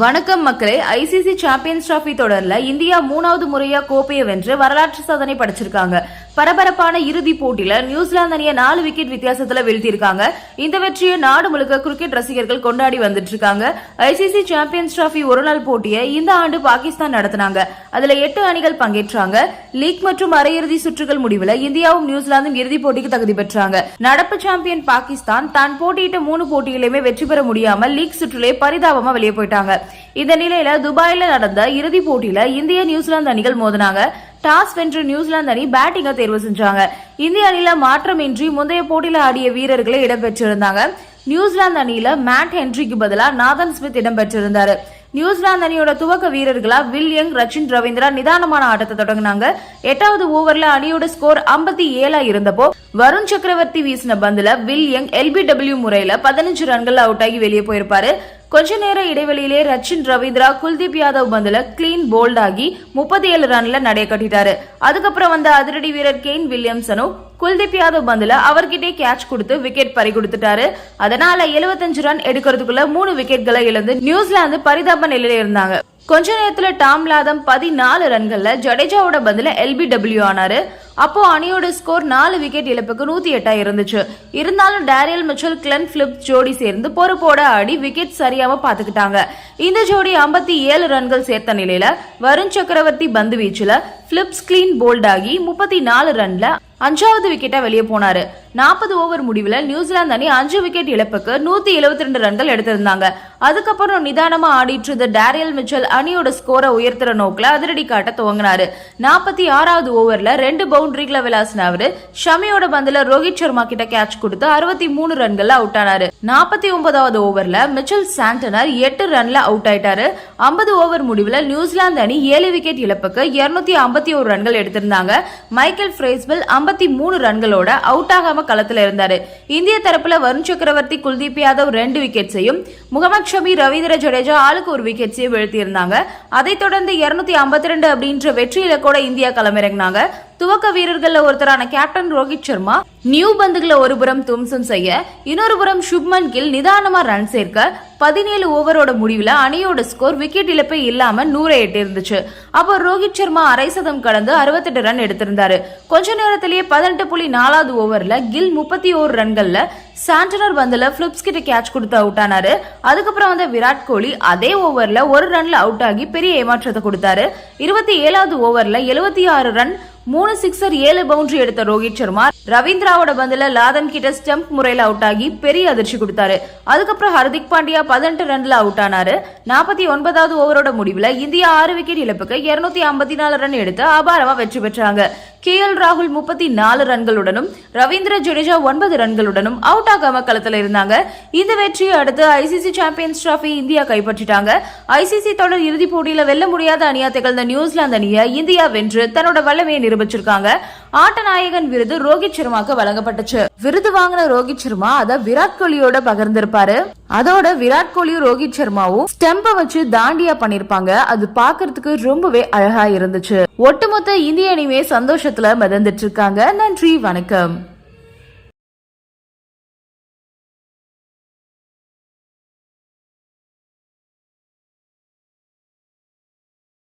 வணக்கம் மக்களே ICC champions trophy தொடர்ல இந்தியா மூணாவது முறையா கோப்பையை வென்று வரலாற்று சாதனை படைச்சிருக்காங்க. பரபரப்பான இறுதி போட்டியில நியூசிலாந்து அணியை நாலு விக்கெட் வித்தியாசத்துல வீழ்த்தியிருக்காங்க. இந்த வெற்றியை நாடு முழுக்க கிரிக்கெட் ரசிகர்கள் கொண்டாடி வந்துட்டு இருக்காங்க ஐசிசி சாம்பியன்ஸ் டிராபி ஒருநாள் போட்டியை இந்த ஆண்டு பாகிஸ்தான் நடத்தினாங்க. அதுல எட்டு அணிகள் பங்கேற்றாங்க. லீக் மற்றும் அரையிறுதி சுற்றுகள் முடிவுல இந்தியாவும் நியூசிலாந்தும் இறுதிப் போட்டிக்கு தகுதி பெற்றாங்க. நடப்பு சாம்பியன் பாகிஸ்தான் தான் போட்டியிட்ட மூணு போட்டியிலுமே வெற்றி பெற முடியாமல் லீக் சுற்றிலே பரிதாபமா வெளியே போயிட்டாங்க. இந்த நிலையில துபாயில நடந்த இறுதிப் போட்டியில இந்திய நியூசிலாந்து அணிகள் மோதினாங்க. டாஸ் வென்று நியூசிலாந்து அணி பேட்டிங்கை தேர்வு செஞ்சாங்க. இந்திய அணியில மாற்றமின்றி முந்தைய போட்டியில ஆடிய வீரர்களே இடம்பெற்றிருந்தாங்க. நியூசிலாந்து அணியில மேட் ஹென்ரிக்கு பதிலா நாதன் ஸ்மித் இடம்பெற்றிருந்தாரு. நியூசிலாந்து அணியோட துவக்க வீரர்களா வில் யங் ரச்சின் ரவீந்திரா நிதானமான ஆட்டத்தை தொடங்கினாங்க. எட்டாவது ஓவர்ல அணியோட ஸ்கோர் 57 ஏழா இருந்தப்போ வருண் சக்கரவர்த்தி வீசின பந்துல வில் யங் எல்பிடபிள்யூ முறையில பதினஞ்சு ரன்கள் அவுட் ஆகி வெளியே போயிருப்பாரு. கொஞ்ச நேர இடைவெளியிலே ரச்சின் ரவீந்திரா குல்தீப் யாதவ் பந்துல கிளீன் போல்ட் ஆகி முப்பத்தி ஏழு ரன்ல நடைய கட்டிட்டாரு. அதுக்கப்புறம் வந்த அதிரடி வீரர் கெயின் வில்லியம்சனும் குல்தீப் யாதவ் பந்துல அவர்கிட்டே கேட்ச் கொடுத்து விக்கெட் பறி கொடுத்துட்டாரு அதனால 75 ரன் எடுக்கிறதுக்குள்ள மூணு விக்கெட்களை இழந்து நியூசிலாந்து பரிதாப நிலையில இருந்தாங்க. கொஞ்ச நேரத்துல டாம் லாதம் பதினாலு ரன்கள்ல ஜடேஜாவோட பதில எல்பிடபிள்யூ ஆனாரு. அப்போ அணியோட ஸ்கோர் நாலு விக்கெட் இழப்புக்கு நூத்தி எட்டா இருந்துச்சு. இருந்தாலும் டேரியல் மிச்சல் கிளன் பிலிப் ஜோடி சேர்ந்து பொறுப்போட ஆடி விக்கெட் சரியாம பாத்துக்கிட்டாங்க. இந்த ஜோடி 57 ஏழு ரன்கள் சேர்த்த நிலையில வருண் சக்கரவர்த்தி பந்து வீச்சுல பிலிப்ஸ் கிளீன் போல்ட் ஆகி முப்பத்தி நாலு ரன்ல அஞ்சாவது விக்கெட்டா வெளியே போனார். நாற்பது ஓவர் முடிவில் நியூசிலாந்து அணி அஞ்சு விக்கெட் இழப்புக்கு நூத்தி எழுபத்தி ரெண்டு ரன்கள் எடுத்திருந்தாங்க. அதுக்கப்புறம் நிதானமா ஆடிட்டு இருந்த டேரியல் மிச்சல் அணியோட ஸ்கோரை உயர்த்துற நோக்கில் அதிரடி காட்ட துவங்கினாரு. நாற்பத்தி ஆறாவது ஓவர்ல ரெண்டு பவுண்டரிகளை விளாசின அவரு ஷமியோட பந்துல ரோஹித் சர்மா கிட்ட கேட்ச் கொடுத்து அறுபத்தி மூணு ரன்கள் அவுட் ஆனாரு. நாற்பத்தி ஒன்பதாவது ஓவரில் மிச்சல் சாண்டனர் எட்டு ரன்ல அவுட் ஆயிட்டாரு. ஐம்பது ஓவர் முடிவில் நியூசிலாந்து அணி ஏழு விக்கெட் இழப்புக்கு இருநூத்தி ஐம்பத்தி ஒரு ரன்கள் எடுத்திருந்தாங்க. மைக்கேல் ஃப்ரேஸ்பில் ஐம்பத்தி மூணு ரன்களோட அவுட் ஆகாம களத்தில் இருந்தாரு. இந்திய தரப்புல வருண் சக்கரவர்த்தி குல்தீப் யாதவ் ரெண்டு விக்கெட்ஸையும் முகமது ஷமி ரவீந்திர ஜடேஜா ஆளுக்கு ஒரு விக்கெட்ஸையும் வீழ்த்தியிருந்தாங்க. அதைத் தொடர்ந்து இருநூத்தி ஐம்பத்தி ரெண்டு அப்படின்ற வெற்றி இலக்கோட இந்தியா களமிறங்கினாங்க. துவக்க வீரர்கள்ல ஒருத்தரான கேப்டன் ரோஹித் சர்மா நியூ பந்துகளை ஒரு புறம் தும்சம் செய்ய இன்னொரு புறம் சுப்மன் கில் நிதானமா ரன் சேர்க்க பதினேழு ஓவரோட முடிவுல அணியோட ஸ்கோர் விக்கெட் இழப்பே இல்லாம நூறை எட்டு இருந்துச்சு அப்போ ரோஹித் சர்மா அரை சதம் கடந்து அறுபத்தெட்டு ரன் எடுத்திருந்தாரு. கொஞ்ச நேரத்திலேயே பதினெட்டு புள்ளி நாலாவது ஓவர்ல கில் முப்பத்தி ஓரு ரன்கள்ல சாண்டனர் பந்துல பிலிப்ஸ் கிட்ட கேட்ச் கொடுத்து அவுட் ஆனாரு. அதுக்கப்புறம் வந்த விராட் கோலி அதே ஓவர்ல ஒரு ரன்ல அவுட் ஆகி பெரிய ஏமாற்றத்தை கொடுத்தாரு. இருபத்தி ஏழாவது ஓவர்ல எழுபத்தி ஆறு ரன் மூணு சிக்ஸர் ஏழு பவுண்டரி எடுத்த ரோஹித் சர்மா ரவீந்திராவோட பந்துல லாதன் கிட்ட ஸ்டெம்ப் முறையில அவுட் ஆகி பெரிய அதிர்ச்சி கொடுத்தாரு. அதுக்கப்புறம் ஹர்திக் பாண்டியா பதினெட்டு ரன்ல அவுட் ஆனாரு. நாற்பத்தி ஒன்பதாவது ஓவரோட முடிவுல இந்தியா ஆறு விக்கெட் இழப்புக்கு இருநூத்தி ஐம்பத்தி நாலு ரன் எடுத்து அபாரமா வெற்றி பெற்றாங்க. கே எல் ராகுல் முப்பத்தி நாலு ரன்களுடனும் ரவீந்திர ஜடேஜா ஒன்பது ரன்களுடனும் அவுட் ஆகாம களத்தில் இருந்தாங்க. இந்த வெற்றியை அடுத்து ஐசிசி சாம்பியன்ஸ் டிராஃபி இந்தியா கைப்பற்றிட்டாங்க. ஐசிசி தொடர் இறுதிப் போட்டியில வெல்ல முடியாத அணியா திகழ்ந்த நியூசிலாந்து அணியை இந்தியா வென்று தன்னோட வல்லமையை நிரூபிச்சிருக்காங்க. ஆட்டநாயகன் விருது ரோஹித் சர்மாக்கு வழங்கப்பட்டுச்சு. விருது வாங்கின ரோஹித் சர்மா அத விராட் கோலியோட பகிர்ந்திருப்பாரு. அதோட விராட் கோலியும் ரோஹித் சர்மாவும் ஸ்டெம்ப வச்சு தாண்டியா பண்ணிருப்பாங்க. அது பாக்குறதுக்கு ரொம்பவே அழகா இருந்துச்சு. ஒட்டுமொத்த இந்திய அணிமே சந்தோஷத்துல மிதந்துட்டு இருக்காங்க. நன்றி வணக்கம்.